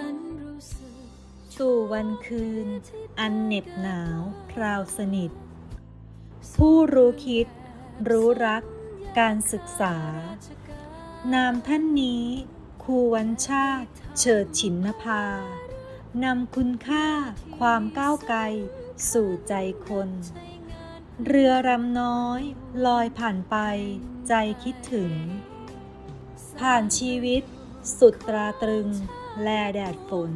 น วันคืน อันเหน็บหนาวพราวสนิท ผู้รู้คิด รู้รัก การศึกษา นามท่านนี้ครูวันชาติ เฉิดฉินนภานำคุณค่าความก้าวไกล สู่ใจคน เรือรำน้อย ลอยผ่านไป ใจคิดถึง ผ่านชีวิต สุดตราตรึง แลแดดฝน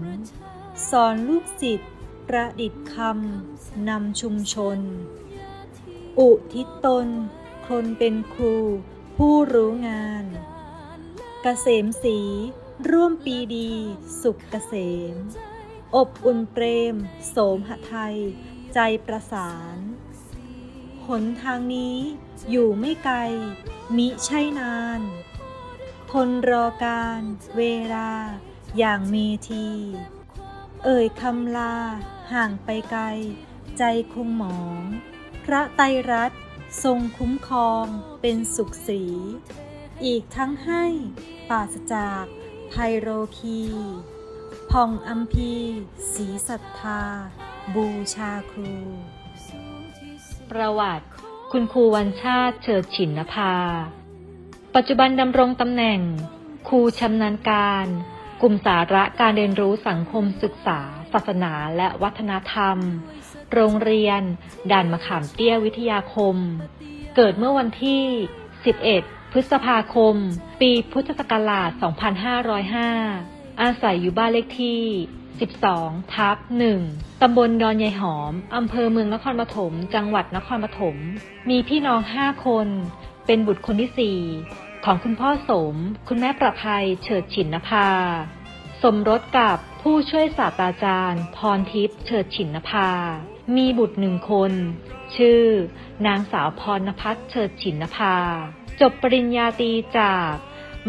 สอนลูกศิษย์ประดิษฐ์คำนำชุมชน อุทิศตน คนเป็นครู ผู้รู้งานเกษมสี ร่วมปีดี สุขเกษม อบอุ่นเปรม โสมหไทยใจประสานหนทางนี้อยู่ไม่ไกล มิใช่นาน ทนรอการ เวลา อย่างเมที เอ่ยคำลา ห่างไปไกล ใจคงหมอง พระไตรรัตน์ทรงคุ้มครองเป็นสุขสี อีกทั้งให้ปราศจากภัยโรคีผ่องอัมพีสีศรัทธา บูชาครู ประวัติ คุณครูวันชาติเฉิดฉินนภา ปัจจุบันดำรงตำแหน่ง ครูชำนาญการ ลุ่มสาระการเรียนรู้สังคมศึกษา ศาสนาและวัฒนธรรม โรงเรียนด่านมะขามเตี้ยวิทยาคม เกิดเมื่อวันที่ 11 พฤษภาคม ปีพุทธศักราช 2505 อาศัยอยู่บ้านเลขที่ 12 ทับ 1 ตำบลดอนยายหอม อำเภอเมืองนครปฐม จังหวัดนครปฐม มีพี่น้อง 5 คน เป็นบุตรคนที่ 4 ของคุณพ่อสม คุณแม่ประภัยเฉิดฉินนภา สมรสกับผู้ช่วยศาสตราจารย์ พรทิพย์เฉิดฉินนภา มีบุตรหนึ่งคน ชื่อ นางสาวพรณพัฒน์เฉิดฉินนภา จบปริญญาตรีจาก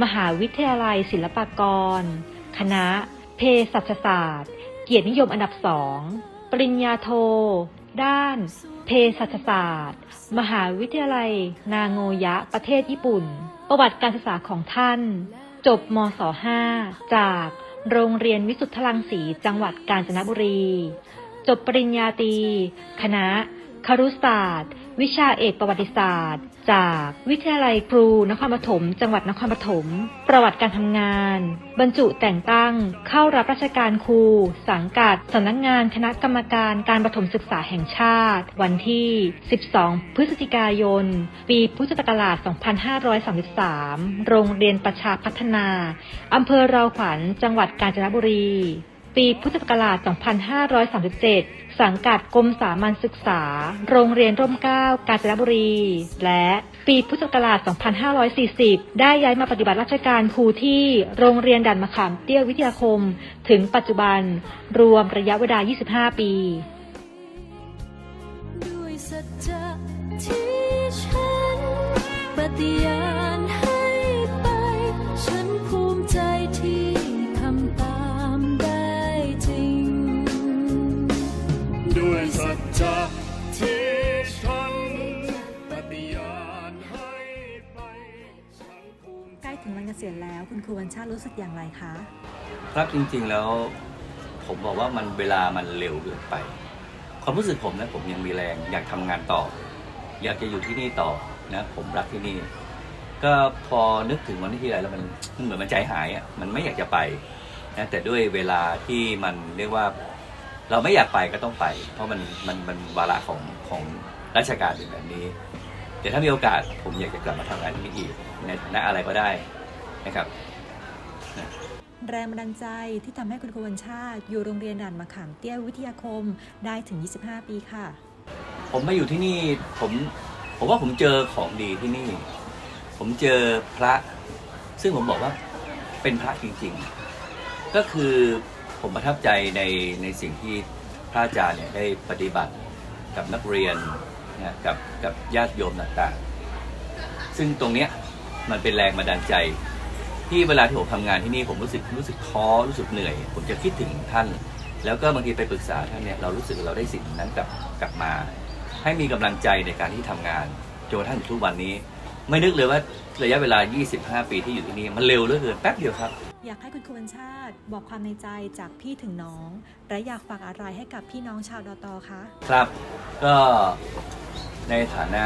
มหาวิทยาลัยศิลปากร คณะ เภสัชศาสตร์ เกียรตินิยมอันดับสอง ปริญญาโท ด้านเภสัชศาสตร์ มหาวิทยาลัย นางโงยะประเทศญี่ปุ่น ประวัติการศึกษาของท่าน จบมศ 5 จากโรงเรียนวิสุทธลังสีจังหวัดกาญจนบุรี จบปริญญาตรี คณะ ครุศาสตร์ วิชาเอกประวัติศาสตร์ จากวิทยาลัยครู นครปฐม จังหวัดนครปฐม ประวัติการทำงาน บรรจุแต่งตั้ง เข้ารับราชการครู สังกัดสำนักงานคณะกรรมการการประถมศึกษาแห่งชาติ วันที่ 12 พฤศจิกายน ปีพุทธศักราช 2533 โรงเรียนประชาพัฒนาอำเภอเราขวัญ จังหวัดกาญจนบุรี ปีพุทธศักราช 2537 สังกัดกรมสามัญศึกษา โรงเรียนร่มเกล้ากาญจนบุรี และปีพุทธศักราช 2540 ได้ย้ายมาปฏิบัติราชการครูที่โรงเรียนด่านมะขามเตี้ยวิทยาคม ถึงปัจจุบัน รวมระยะเวลา 25 ปีด้วยสัจจะที่ฉันปฏิญาณ คุณครูวันชาติรู้สึกอย่างไรคะ ครับจริงๆแล้วผมบอกว่ามันเวลามันเร็วเกินไป ความรู้สึกผมนะผมยังมีแรงอยากทำงานต่อ อยากจะอยู่ที่นี่ต่อนะผมรักที่นี่ ก็พอนึกถึงวันที่ไรแล้วมันมันเหมือนมันใจหายอะมันไม่อยากจะไปนะแต่ด้วยเวลาที่มันเรียกว่าเราไม่อยากไปก็ต้องไป เพราะมันมันมันวาระของของราชการเป็นแบบนี้ แต่ถ้ามีโอกาสผมอยากจะกลับมาทำงานที่นี่อีกนะอะไรก็ได้ นะครับแรงบันดาลใจที่ทำให้คุณครูวันชาติ อยู่โรงเรียนด่านมะขามเตี้ยวิทยาคมได้ถึง 25 ปีค่ะ ผมมาอยู่ที่นี่ผมผมว่าผมเจอของดีที่นี่ ผมเจอพระ ซึ่งผมบอกว่าเป็นพระจริงๆ ก็คือผมประทับใจในในสิ่งที่พระอาจารย์เนี่ยได้ปฏิบัติกับนักเรียนนะกับกับญาติโยมต่างๆ ซึ่งตรงเนี้ยมันเป็นแรงบันดาลใจ ที่เวลาที่ผมทำงานที่นี่ผมรู้สึกรู้สึกท้อรู้สึกเหนื่อย ผมจะคิดถึงท่าน แล้วก็บางทีไปปรึกษาท่านเนี่ยเรารู้สึกเราได้สิ่งนั้นกลับกลับมา ให้มีกำลังใจในการที่ทำงานจนกระทั่งถึงทุกวันนี้ ไม่นึกเลยว่าระยะเวลา 25 ปีที่อยู่ที่นี่มันเร็วเหลือเกินแป๊บเดียวครับ อยากให้คุณครูวัญชาติบอกความในใจจากพี่ถึงน้อง และอยากฝากอะไรให้กับพี่น้องชาวดอตอคะครับก็ในฐานะ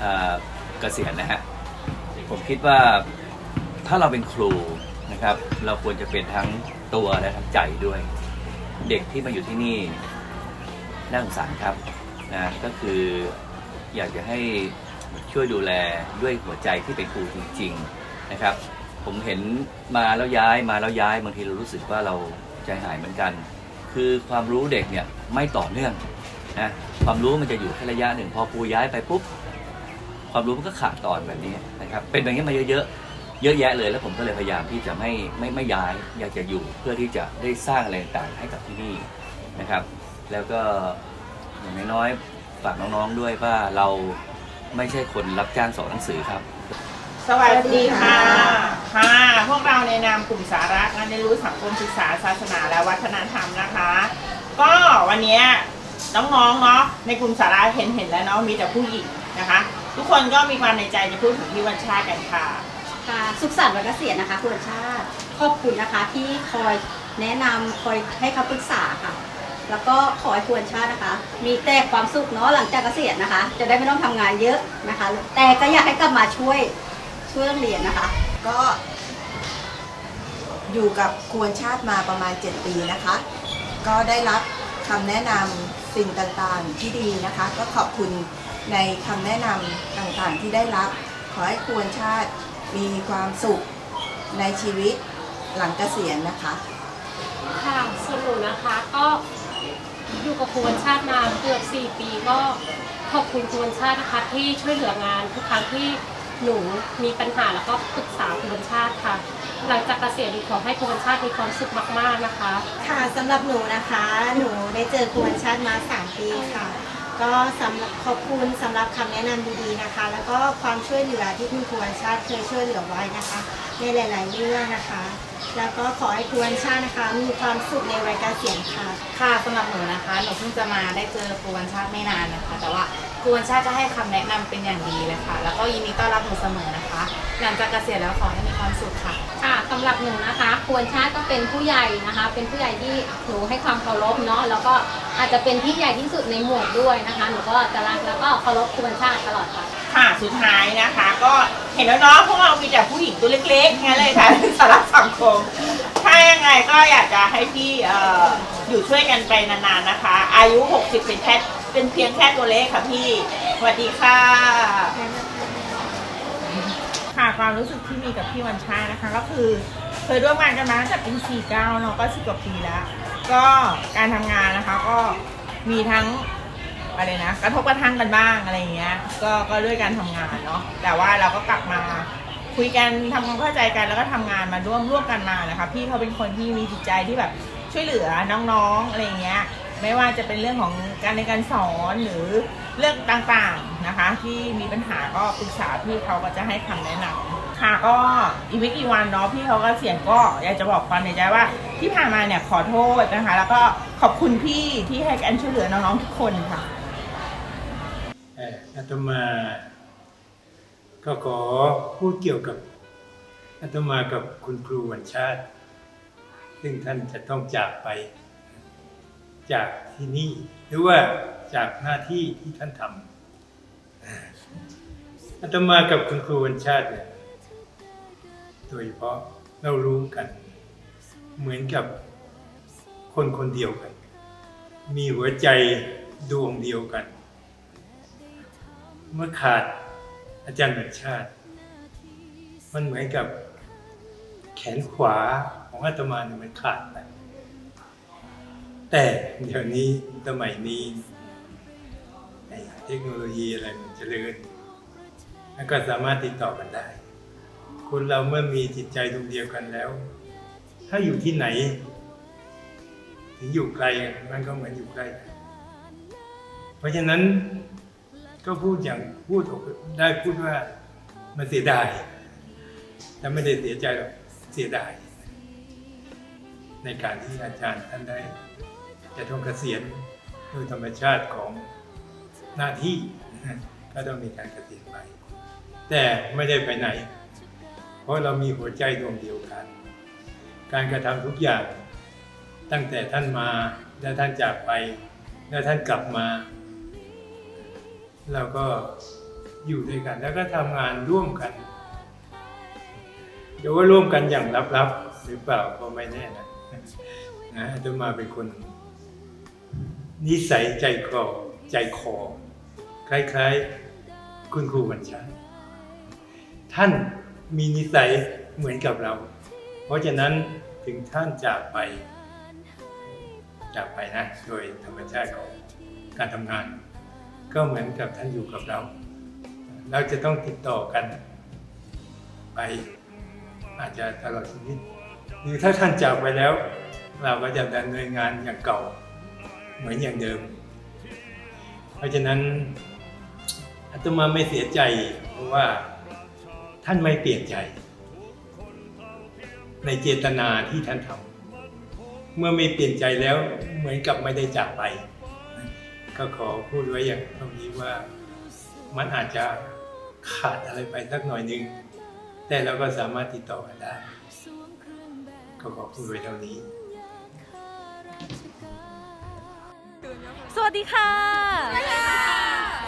เอ่อเกษียณนะฮะผมคิดว่า ถ้าเราเป็นครูนะครับ เราควรจะเป็นทั้งตัวและทั้งใจด้วย เด็กที่มาอยู่ที่นี่น่าสงสารครับนะก็คืออยากจะให้ช่วยดูแลด้วยหัวใจที่เป็นครูจริง ๆนะครับ ผมเห็นมาแล้วย้ายมาแล้วย้ายบางทีเรารู้สึกว่าเราใจหายเหมือนกัน คือความรู้เด็กเนี่ยไม่ต่อเนื่องนะความรู้มันจะอยู่แค่ระยะหนึ่งพอครูย้ายไปปุ๊บความรู้มันก็ขาดตอนแบบนี้นะครับ เป็นแบบนี้มาเยอะๆ เยอะแยะเลยแล้วผมก็เลยพยายามที่จะไม่ไม่ไม่ย้ายอยากจะอยู่เพื่อที่จะได้สร้างอะไรต่างๆให้กับที่นี่นะครับ แล้วก็อย่างน้อยๆฝากน้องๆด้วยว่าเราไม่ใช่คนรับจ้างสอนหนังสือครับ สวัสดีค่ะ ค่ะ พวกเราในนามกลุ่มสาระงานเรียนรู้สังคมศึกษาศาสนาและวัฒนธรรมนะคะ ก็วันนี้น้องๆเนาะในกลุ่มสาระเห็นเห็นแล้วเนาะมีแต่ผู้หญิงนะคะ ทุกคนก็มีความในใจจะพูดถึงพี่วันชาติกันค่ะ ค่ะ สุขสันต์วันเกษียณนะคะคุณชาติ ขอบคุณนะคะที่คอยแนะนำคอยให้คำปรึกษาค่ะ แล้วก็ขอให้ควรชาตินะคะ มีแต่ความสุขเนาะหลังจากเกษียณนะคะ จะได้ไม่ต้องทำงานเยอะนะคะ แต่ก็อยากให้กลับมาช่วยช่วยเรื่องเรียนนะคะ ก็อยู่กับควรชาติมาประมาณ 7 ปีนะคะ ก็ได้รับคำแนะนำสิ่งต่างๆที่ดีนะคะ ก็ขอบคุณในคำแนะนำต่างๆที่ได้รับ ขอให้ควรชาติ มีความสุขในชีวิตหลังเกษียณนะคะ ค่ะส่วนหนูนะคะก็อยู่กับครูวันชาติมาเกือบ 4 ปีก็ขอบคุณครูวันชาตินะคะที่ช่วยเหลืองานทุกครั้งที่หนูมีปัญหาแล้วก็ปรึกษาครูวันชาติค่ะ หลังจากเกษียณหนูขอให้ครูวันชาติมีความสุขมาก ๆนะคะ ค่ะสำหรับหนูนะคะ หนูได้เจอครูวันชาติมา 3 ปีค่ะ ก็สำหรับขอบคุณสำหรับคำแนะนำดีๆนะคะ แล้วก็ความช่วยเหลือที่คุณครูวันชาติเคยช่วยเหลือไว้นะคะ ในหลาย ๆ เรื่องนะคะ แล้วก็ขอให้ครูวันชาตินะคะ มีความสุขในวัยเกษียณค่ะ ค่ะสำหรับหนูนะคะ หนูเพิ่งจะมาได้เจอครูวันชาติไม่นานนะคะ แต่ว่า ครูวันชาติจะให้คำแนะนำเป็นอย่างดีเลยค่ะ แล้วก็ยินดีต้อนรับหนูเสมอนะคะ หลังจากเกษียณแล้วขอให้มีความสุขค่ะ ค่ะสำหรับหนูนะคะควรชาติก็เป็นผู้ใหญ่นะคะ เป็นผู้ใหญ่ที่หนูให้ความเคารพเนาะแล้วก็อาจจะเป็นที่ใหญ่ที่สุดในหมวดด้วยนะคะ หนูก็จะรักแล้วก็เคารพควรชาติตลอดค่ะ ค่ะสุดท้ายนะคะ ก็เห็นแล้วเนาะพวกเรามีแต่ผู้หญิงตัวเล็กๆงั้นเลยค่ะ สาระสังคม ถ้ายังไงก็อยากจะให้พี่เอ่ออยู่ช่วยกันไปนานๆนะคะ อายุ 60 เป็นแค่ เป็นเพียงแค่ตัวเลขค่ะพี่ สวัสดีค่ะ ค่ะความรู้สึกที่มีกับพี่วันชานะคะ ก็คือเคยร่วมงานกันมาตั้งแต่ปี49เนาะก็สิบกว่าปีแล้ว ก็การทำงานนะคะก็มีทั้งอะไรนะกระทบกระทั่งกันบ้างอะไรอย่างเงี้ย ก็ก็ด้วยการทำงานเนาะแต่ว่าเราก็กลับมาคุยกันทำความเข้าใจกันแล้วก็ทำงานมาร่วมร่วมกันมานะคะ พี่เขาเป็นคนที่มีจิตใจที่แบบช่วยเหลือน้องๆอะไรอย่างเงี้ย ไม่ว่าจะเป็นเรื่องของการในการสอนหรือเรื่องต่างๆนะคะ ที่มีปัญหาก็ปรึกษาพี่เขาก็จะให้คำแนะนำค่ะก็อีกไม่กี่วันเนาะพี่เขาก็เสียณก็อยากจะบอกความในใจว่าที่ผ่านมาเนี่ยขอโทษนะคะ แล้วก็ขอบคุณพี่ที่ให้การช่วยเหลือน้องๆทุกคนค่ะอ่ออาตมาก็ขอพูดเกี่ยวกับอาตมากับคุณครูวันชาติ ซึ่งท่านจะต้องจากไป จากที่นี่ หรือว่าจากหน้าที่ที่ท่านทำอาตมากับคุณครูวันชาติเนี่ยโดยเฉพาะเรารู้กัน เหมือนกับคนคนเดียวกัน มีหัวใจดวงเดียวกัน เมื่อขาดอาจารย์บัญชาติ มันเหมือนกับแขนขวาของอาตมาเนี่ยมันขาดไป แต่เดี๋ยวนี้สมัยนี้เทคโนโลยีอะไรมันเจริญแล้วก็สามารถติดต่อกันได้ คนเราเมื่อมีจิตใจดวงเดียวกันแล้ว ถ้าอยู่ที่ไหน ถึงอยู่ไกลมันก็เหมือนอยู่ใกล้ เพราะฉะนั้นก็พูดอย่างพูดออกได้พูดว่ามันเสียดายแต่ไม่ได้เสียใจหรอกเสียดายในการที่อาจารย์ท่านได้ จะต้องเกษียณโดยธรรมชาติของหน้าที่ก็ต้องมีการเกษียณไป แต่ไม่ได้ไปไหน เพราะเรามีหัวใจดวงเดียวกัน การกระทำทุกอย่าง ตั้งแต่ท่านมาและท่านจากไป และท่านกลับมาเราก็อยู่ด้วยกัน แล้วก็ทำงานร่วมกันเดี๋ยวว่าร่วมกันอย่างลับๆหรือเปล่าก็ไม่แน่นะนะอาตมาเป็นคน นิสัยใจคอใจคอ คล้ายๆ คุณครูบัญชา ท่านมีนิสัยเหมือนกับเรา เพราะฉะนั้นถึงท่านจากไป จากไปนะ โดยธรรมชาติของการทำงาน ก็เหมือนกับท่านอยู่กับเรา เราจะต้องติดต่อกัน ไปอาจจะตลอดชีวิตหรือถ้าท่านจากไปแล้ว เราก็จะดำเนินงานอย่างเก่า เหมือนอย่างเดิม เพราะฉะนั้นอาตมาไม่เสียใจ เพราะว่าท่านไม่เปลี่ยนใจ ในเจตนาที่ท่านทำเมื่อไม่เปลี่ยนใจแล้วเหมือนกับไม่ได้จากไป ก็ขอพูดไว้อย่างตรงนี้ว่ามันอาจจะขาดอะไรไปสักหน่อยหนึ่งแต่เราก็สามารถติดต่อกันได้ ก็ขอพูดไว้เท่านี้ สวัสดีค่ะ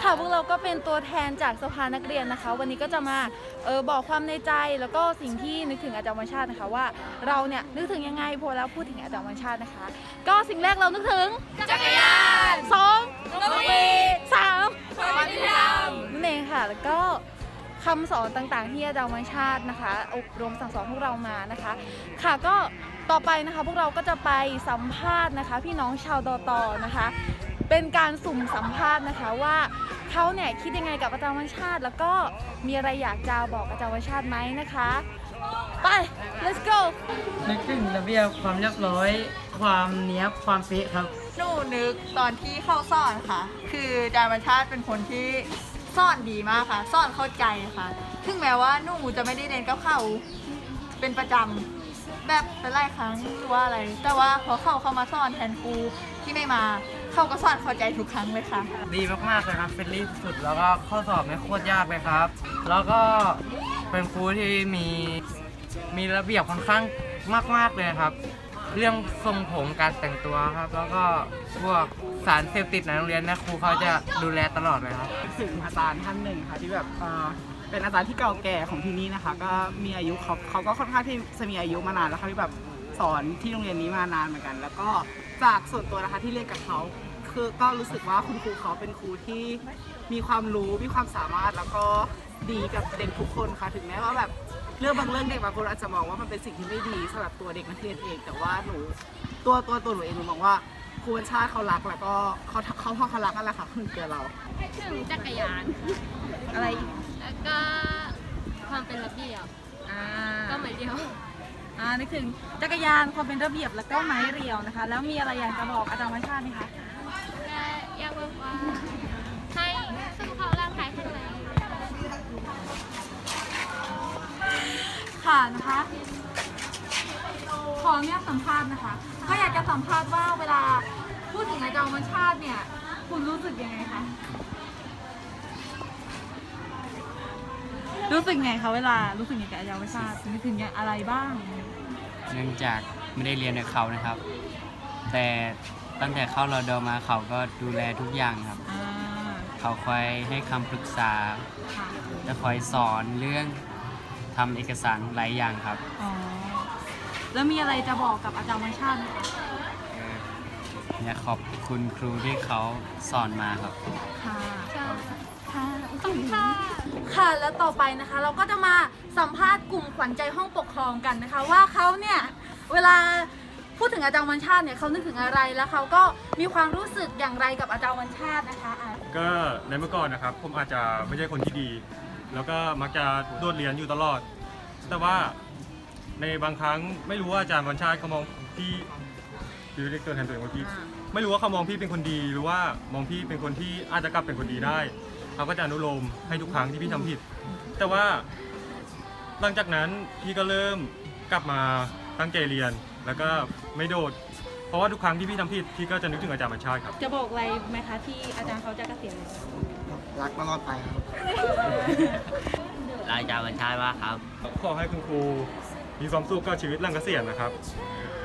ค่ะพวกเราก็เป็นตัวแทนจากสภานักเรียนนะคะ วันนี้ก็จะมาเออบอกความในใจแล้วก็สิ่งที่นึกถึงอาจารย์วัญชาตินะคะว่าเราเนี่ยนึกถึงยังไงพอแล้วพูดถึงอาจารย์วัญชาตินะคะ ก็สิ่งแรกเรานึกถึงจักรยานสองดนตรีสามความยุติธรรมนั่นเองค่ะแล้วก็คำสอนต่างๆที่อาจารย์วัญชาตินะคะ อบรมสั่งสอนพวกเรามานะคะ ค่ะก็ต่อไปนะคะพวกเราก็จะไปสัมภาษณ์นะคะ พี่น้องชาวดอตอนะคะ เป็นการสุ่มสัมภาษณ์นะคะว่าเขาเนี่ยคิดยังไงกับอาจารย์วัญชาติ แล้วก็มีอะไรอยากจะบอกอาจารย์วัญชาติไหมนะคะ ไป let's go นึกถึงระเบียบความเรียบร้อย ความเนี้ยบความเป๊ะครับหนูนึกตอนที่เข้าสอนค่ะ คืออาจารย์บัญชาติเป็นคนที่สอนดีมากค่ะสอนเข้าใจค่ะ ถึงแม้ว่าหนูจะไม่ได้เรียนกับเขาเป็นประจำแบบเป็นหลายครั้งหรือว่าอะไร แต่ว่าพอเขาเข้ามาสอนแทนครู ที่ไม่มา เขาก็สอนเข้าใจทุกครั้งเลยค่ะ ดีมากๆเลยครับเฟรนลี่สุดแล้วก็ข้อสอบไม่โคตรยากเลยครับ แล้วก็เป็นครูที่มีมีระเบียบค่อนข้างมาก ๆเลยครับ เรื่องทรงผมการแต่งตัวครับ แล้วก็พวกสารเสพติดในโรงเรียนนะครูเขาจะดูแลตลอดเลยครับ ถึงอาจารย์ท่านหนึ่งค่ะที่แบบเอ่อเป็นอาจารย์ที่เก่าแก่ของที่นี่นะคะ ก็มีอายุเขาเขาก็ค่อนข้างที่จะมีอายุมานานแล้วค่ะที่แบบสอนที่โรงเรียนนี้มานานเหมือนกัน แล้วก็ จากส่วนตัวนะคะที่เรียนกับเขาคือก็รู้สึกว่าคุณครูเขาเป็นครูที่มีความรู้มีความสามารถแล้วก็ดีกับเด็กทุกคนค่ะถึงแม้ว่าแบบเรื่องบางเรื่องเด็กบางคนอาจจะมองว่ามันเป็นสิ่งที่ไม่ดีสำหรับตัวเด็กนักเรียนเอง แต่ว่าหนูตัวตัวตัวหนูเองหนูมองว่าครูวัญชาติเขารักแล้วก็เขาเขาพอเขารักนั่นแหละค่ะคือเกิดเราถึงจักรยานอะไรอีกแล้วก็ความเป็นระเบียบอ่าก็เหมือนเดียว อ่านึกถึงจักรยานความเป็นระเบียบแล้วก็ไม้เรียวนะคะ แล้วมีอะไรอยากจะบอกอาจารย์วัญชาติไหมคะและอยากบอกว่าให้สุขภาพร่างกายแข็งแรงค่ะนะคะขออนุญาตสัมภาษณ์นะคะ ก็อยากจะสัมภาษณ์ว่าเวลาพูดถึงอาจารย์วัญชาติเนี่ย คุณรู้สึกยังไงคะ รู้สึกไงคะเวลารู้สึกยังไงกับอาจารย์วัญชาตินึกถึงอย่างอะไรบ้าง เนื่องจากไม่ได้เรียนกับเขานะครับ แต่ตั้งแต่เข้าเราเดอมาเขาก็ดูแลทุกอย่างครับ อ่าเขาคอยให้คำปรึกษา ค่ะและคอยสอนเรื่องทำเอกสารหลายอย่างครับอ๋อแล้วมีอะไรจะบอกกับอาจารย์วัญชาติไหมคะเอออยากขอบคุณครูที่เขาสอนมาครับ ค่ะ ค่ะขอบคุณค่ะ ค่ะ แล้วต่อไปนะคะ เราก็จะมาสัมภาษณ์กลุ่มขวัญใจห้องปกครองกันนะคะ ว่าเขาเนี่ยเวลาพูดถึงอาจารย์วัญชาติเนี่ยเขานึกถึงอะไรแล้วเขาก็มีความรู้สึกอย่างไรกับอาจารย์วัญชาตินะคะอะก็ในเมื่อก่อนนะครับ ผมอาจจะไม่ใช่คนที่ดี แล้วก็มักจะโดดเรียนอยู่ตลอด แต่ว่าในบางครั้งไม่รู้ว่าอาจารย์วันชาติเขามองที่พี่เรียกตัวแทนตัวเองว่าพี่ ไม่รู้ว่าเขามองพี่เป็นคนดีหรือว่ามองพี่เป็นคนที่อาจจะกลับเป็นคนดีได้ เขาก็จะอนุโลมให้ทุกครั้งที่พี่ทำผิด แต่ว่าหลังจากนั้นพี่ก็เริ่มกลับมาตั้งใจเรียน แล้วก็ไม่โดด เพราะว่าทุกครั้งที่พี่ทำผิดพี่ก็จะนึกถึงอาจารย์บัญชาติครับ จะบอกอะไรไหมคะที่อาจารย์เขาจะเกษียณแล้ว รักตลอดไปครับ รายการบัญชาว่าครับ ขอให้คุณครูมีความสุขกับชีวิตหลังเกษียณนะครับปฏิญาณให้